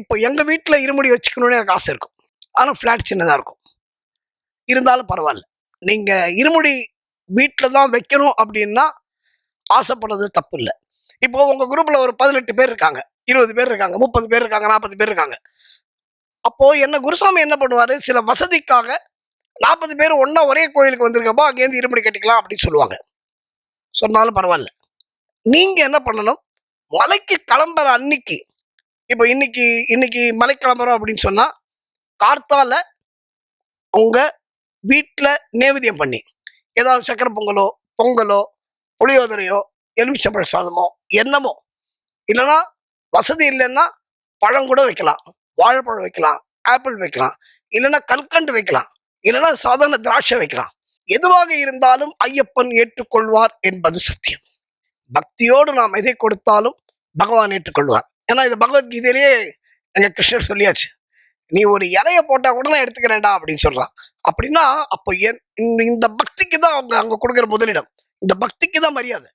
இப்போ எங்கள் வீட்டில் இருமுடி வச்சுக்கணும்னு எனக்கு ஆசை இருக்கும். ஆனால் ஃப்ளாட் சின்னதாக இருக்கும். இருந்தாலும் பரவாயில்ல. நீங்கள் இருமுடி வீட்டில் தான் வைக்கணும் அப்படின்னா ஆசைப்படுறது தப்பு இல்லை. இப்போ உங்கள் குரூப்பில் ஒரு பதினெட்டு பேர் இருக்காங்க. இருபது பேர் இருக்காங்க. முப்பது பேர் இருக்காங்க. நாற்பது பேர் இருக்காங்க. அப்போது என்ன குருசாமி என்ன பண்ணுவார்? சில வசதிக்காக நாற்பது பேர் ஒன்றா ஒரே கோயிலுக்கு வந்திருக்கப்போ அங்கேருந்து இருமுடி கட்டிக்கலாம் அப்படின்னு சொல்லுவாங்க. சொன்னாலும் பரவாயில்ல. நீங்கள் என்ன பண்ணணும்? மலைக்கு கிளம்புற அன்னைக்கு இப்போ இன்னைக்கு இன்னைக்கு மலை கிளம்புறோம் அப்படின்னு சொன்னால் கார்த்தால உங்கள் வீட்டில் நேவேத்தியம் பண்ணி ஏதாவது சக்கரை பொங்கலோ பொங்கலோ புளியோதரையோ எலுமிச்சம்பழ சாதமோ என்னமோ இல்லைன்னா வசதி இல்லைன்னா பழம் கூட வைக்கலாம் வாழைப்பழம் வைக்கலாம் ஆப்பிள் வைக்கலாம் இல்லைன்னா கல்கண்டு வைக்கலாம் இல்லைன்னா சாதாரண திராட்சை வைக்கலாம். எதுவாக இருந்தாலும் ஐயப்பன் ஏற்றுக்கொள்வார் என்பது சத்தியம். பக்தியோடு நாம் எதை கொடுத்தாலும் பகவான் ஏற்றுக்கொள்வார். ஏன்னா இது பகவத்கீதையிலேயே எங்கள் கிருஷ்ணர் சொல்லியாச்சு. நீ ஒரு இலைய போட்டால் கூட நான் எடுத்துக்கிறேன்டா அப்படின்னு சொல்கிறான் அப்படின்னா அப்போ என் இந்த- பக்திக்கு தான் அவங்க அங்கே கொடுக்குற முதலிடம். இந்த பக்திக்கு தான் மரியாதை.